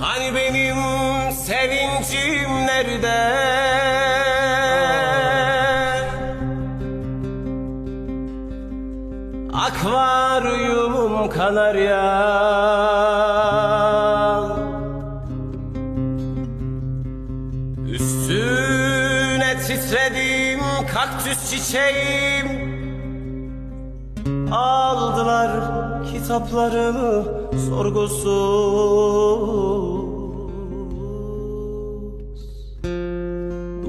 Hani benim sevincim nerede? Akvaryumum kanarya Üstüne titredim kaktüs çiçeğim. Aldılar kitaplarımı sorgusuz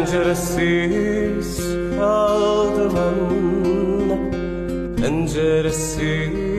Penceresiz kaldım anne. Penceresiz